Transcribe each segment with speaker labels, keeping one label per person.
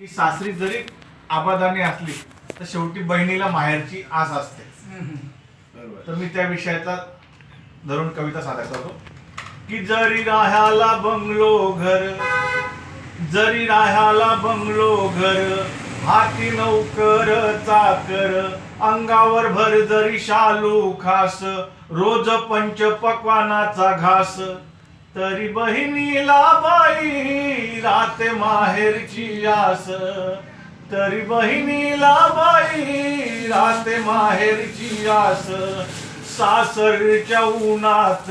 Speaker 1: की सासरी जरी आबादानी असली तर शेवटी बहिणीला माहेरची आस असते. तर मी त्या विषयाचा धरून कविता सादर करतो. की जरी राह्याला बंगलो घर जरी राह्याला बंगलो घर हाती नौकर चाकर अंगावर भर जरी शालू खास रोज पंच पक्वानाचा घास तरी बहिणीला बाई रात माहेरची आस. तरी बहिणीला बाई रात माहेरची आस. सासरच्या उन्हात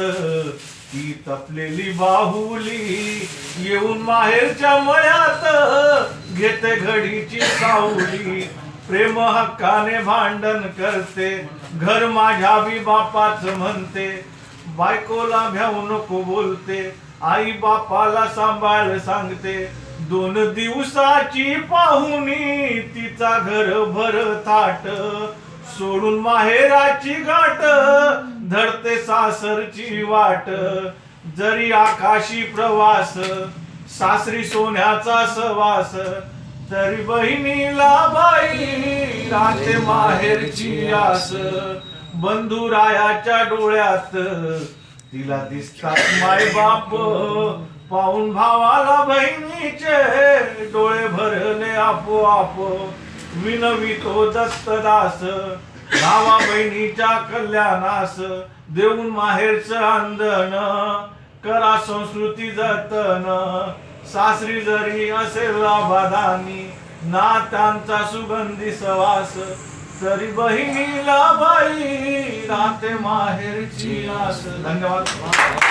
Speaker 1: ती तपलेली बाहुली येऊन माहेरच्या मळ्यात घेते घडीची सावली. प्रेम हक्काने भांडण करते घर माझ्या बी बापाच म्हणते. बायकोला भ्याऊ नको बोलते. आई बापाला सांभाळ सांगते. दोन दिवसाची पाहुणी तिचा घर भर थाट. सोडून माहेराची गाठ धरते सासरची वाट. जरी आकाशी प्रवास सासरी सोन्याचा सवास तरी बहिणीला बाई राहते माहेरची आस. बंधुरायाच्या डोळ्यात. तिला दिसतात माय बाप पाहून भावाला बहिणीचे डोळे भरले आपोआप. विनवितो हो दत्तदास भावा बहिणीच्या कल्याणास देऊन माहेरचं अंधन करा संस्कृती जतन सासरी जरी असेल अबाधानी ना त्यांचा सुगंधी सवास तरी बहिणीला बाई राहते माहेरची आस. धन्यवाद.